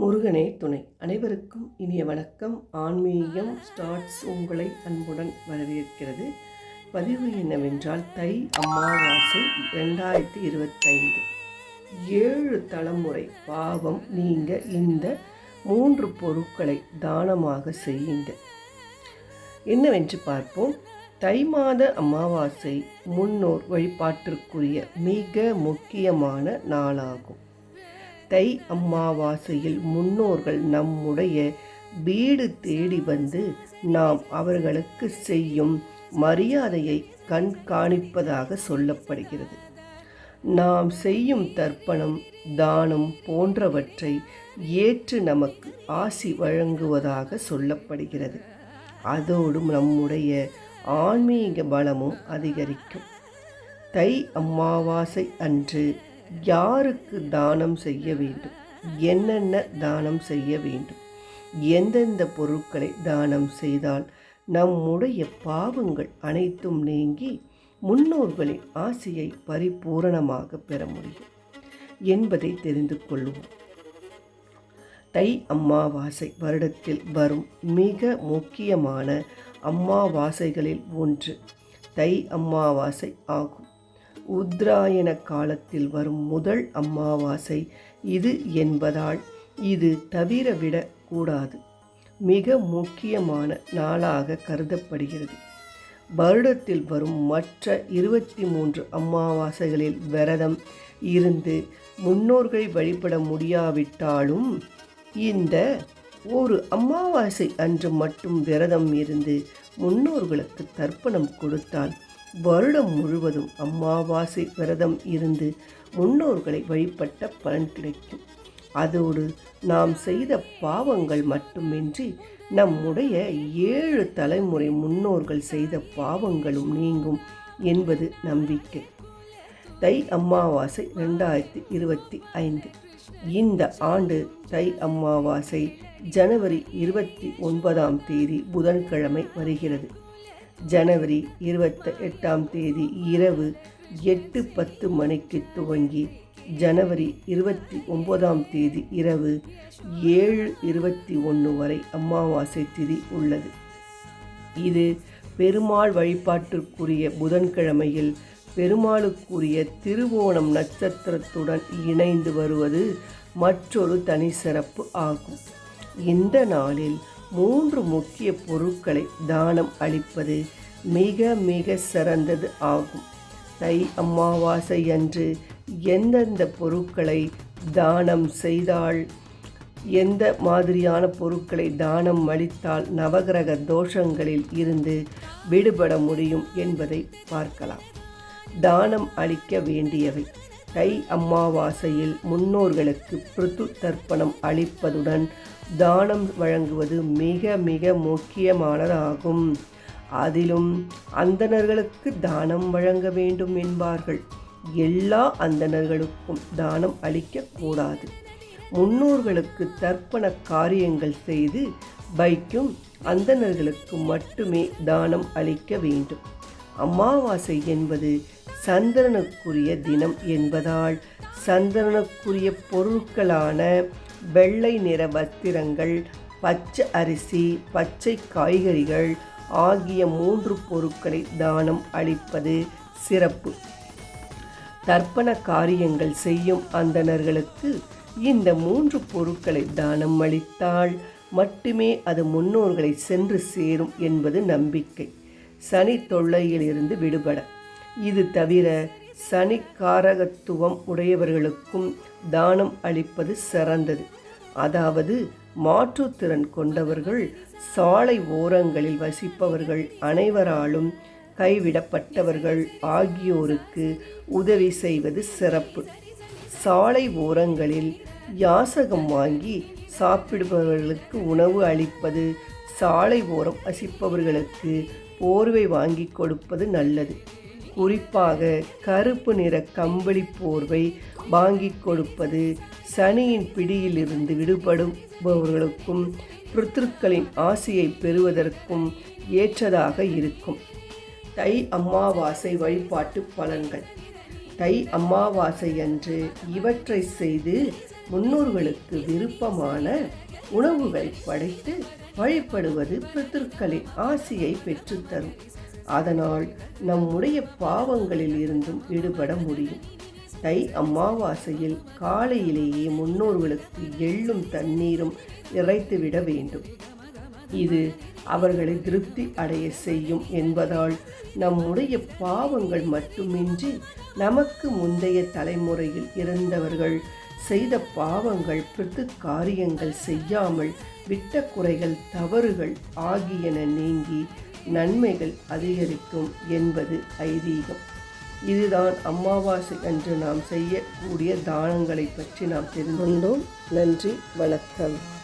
முருகனே துணை. அனைவருக்கும் இனிய வணக்கம். ஆன்மீகம் ஸ்டார்ட்ஸ் உங்களை அன்புடன் வரவேற்கிறது. பதிவு என்னவென்றால் தை அமாவாசை ரெண்டாயிரத்தி இருபத்தைந்து. ஏழு தலைமுறை பாவம் நீங்க இந்த மூன்று பொருட்களை தானமாக செய்யுங்க. என்னவென்று பார்ப்போம். தை மாத அமாவாசை முன்னோர் வழிபாட்டிற்குரிய மிக முக்கியமான நாளாகும். தை அமாவாசையில் முன்னோர்கள் நம்முடைய வீடு தேடி வந்து நாம் அவர்களுக்கு செய்யும் மரியாதையை கண்காணிப்பதாக சொல்லப்படுகிறது. நாம் செய்யும் தர்ப்பணம் தானம் போன்றவற்றை ஏற்று நமக்கு ஆசி வழங்குவதாக சொல்லப்படுகிறது. அதோடு நம்முடைய ஆன்மீக பலமும் அதிகரிக்கும். தை அமாவாசை அன்று யாருக்கு தானம் செய்ய வேண்டும்? என்னென்ன தானம் செய்ய வேண்டும்? எந்தெந்த பொருட்களை தானம் செய்தால் நம்முடைய பாவங்கள் அனைத்தும் நீங்கி முன்னோர்களின் ஆசையை பரிபூரணமாக பெற முடியும் என்பதை தெரிந்து கொள்வோம். தை அம்மாவாசை வருடத்தில் வரும் மிக முக்கியமான அம்மாவாசைகளில் ஒன்று தை அம்மாவாசை ஆகும். உத்ராயண காலத்தில் வரும் முதல் அமாவாசை இது என்பதால் இது தவிரவிடக் கூடாது மிக முக்கியமான நாளாக கருதப்படுகிறது. வருடத்தில் வரும் மற்ற இருபத்தி மூன்று அமாவாசைகளில் விரதம் இருந்து முன்னோர்களை வழிபட முடியாவிட்டாலும் இந்த ஒரு அமாவாசை அன்று மட்டும் விரதம் இருந்து முன்னோர்களுக்கு தர்ப்பணம் கொடுத்தால் வருடம் முழுவதும் அமாவாசை விரதம் இருந்து முன்னோர்களை வழிபட்ட பலன் கிடைக்கும். அதோடு நாம் செய்த பாவங்கள் மட்டுமின்றி நம்முடைய ஏழு தலைமுறை முன்னோர்கள் செய்த பாவங்களும் நீங்கும் என்பது நம்பிக்கை. தை அமாவாசை ரெண்டாயிரத்தி இருபத்தி ஐந்து. இந்த ஆண்டு தை அமாவாசை ஜனவரி இருபத்தி ஒன்பதாம் தேதி புதன்கிழமை வருகிறது. ஜனவரி இருபத்தி எட்டாம் தேதி இரவு எட்டு பத்து மணிக்கு துவங்கி ஜனவரி இருபத்தி ஒன்பதாம் தேதி இரவு ஏழு இருபத்தி ஒன்று வரை அமாவாசை திதி உள்ளது. இது பெருமாள் வழிபாட்டிற்குரிய புதன்கிழமையில் பெருமாளுக்குரிய திருவோணம் நட்சத்திரத்துடன் இணைந்து வருவது மற்றொரு தனி சிறப்பு ஆகும். இந்த நாளில் மூன்று முக்கிய பொருட்களை தானம் அளிப்பது மிக மிக சிறந்தது ஆகும். தை அமாவாசை அன்று எந்தெந்த பொருட்களை தானம் செய்தால் எந்த மாதிரியான பொருட்களை தானம் அளித்தால் நவகிரக தோஷங்களில் இருந்து விடுபட முடியும் என்பதை பார்க்கலாம். தானம் அளிக்க வேண்டியவை தை அமாவாசையில் முன்னோர்களுக்கு பிருத்து தர்ப்பணம் அளிப்பதுடன் தானம் வழங்குவது மிக மிக முக்கியமானதாகும். அதிலும் அந்தணர்களுக்கு தானம் வழங்க வேண்டும் என்பார்கள். எல்லா அந்தணர்களுக்கும் தானம் அளிக்கக்கூடாது. முன்னோர்களுக்கு தர்ப்பண காரியங்கள் செய்து வைக்கும் அந்தணர்களுக்கு மட்டுமே தானம் அளிக்க வேண்டும். அமாவாசை என்பது சந்திரனுக்குரிய தினம் என்பதால் சந்திரனுக்குரிய பொருட்களான வெள்ளை நிற வஸ்திரங்கள் பச்சை அரிசி பச்சை காய்கறிகள் ஆகிய மூன்று பொருட்களை தானம் அளிப்பது சிறப்பு. தர்ப்பண காரியங்கள் செய்யும் அந்தணர்களுக்கு இந்த மூன்று பொருட்களை தானம் அளித்தால் மட்டுமே அது முன்னோர்களை சென்று சேரும் என்பது நம்பிக்கை. சனி தொல்லையிலிருந்து விடுபட. இது தவிர சனிக்காரகத்துவம் உடையவர்களுக்கும் தானம் அளிப்பது சிறந்தது. அதாவது மாற்றுத்திறன் கொண்டவர்கள் சாலை ஓரங்களில் வசிப்பவர்கள் அனைவராலும் கைவிடப்பட்டவர்கள் ஆகியோருக்கு உதவி செய்வது சிறப்பு. சாலை ஓரங்களில் யாசகம் வாங்கி சாப்பிடுபவர்களுக்கு உணவு அளிப்பது சாலை ஓரம் வசிப்பவர்களுக்கு போர்வை வாங்கி கொடுப்பது நல்லது. குறிப்பாக கருப்பு நிற கம்பளி போர்வை வாங்கி கொடுப்பது சனியின் பிடியிலிருந்து விடுபடுபவர்களுக்கும் பிருத்திருக்களின் ஆசையை பெறுவதற்கும் ஏற்றதாக இருக்கும். தை அமாவாசை வழிபாட்டு பலன்கள். தை அமாவாசை அன்று இவற்றை செய்து முன்னோர்களுக்கு விருப்பமான உணவுகளை படைத்து வழிபடுவது பித்திருக்களின் ஆசையை பெற்றுத்தரும். அதனால் நம்முடைய பாவங்களில் இருந்தும் விடுபட முடியும். தை அமாவாசையில் காலையிலேயே முன்னோர்களுக்கு எள்ளும் தண்ணீரும் இறைத்துவிட வேண்டும். இது அவர்களை திருப்தி அடைய செய்யும் என்பதால் நம்முடைய பாவங்கள் மட்டுமின்றி நமக்கு முந்தைய தலைமுறையில் இருந்தவர்கள் செய்த பாவங்கள் பித்து காரியங்கள் செய்யாமல் விட்ட குறைகள் தவறுகள் ஆகியன நீங்கி நன்மைகள் அதிகரிக்கும் என்பது ஐதீகம். இதுதான் அமாவாசை அன்று நாம் செய்யக்கூடிய தானங்களை பற்றி நாம் தெரிந்து கொண்டோம். நன்றி வணக்கம்.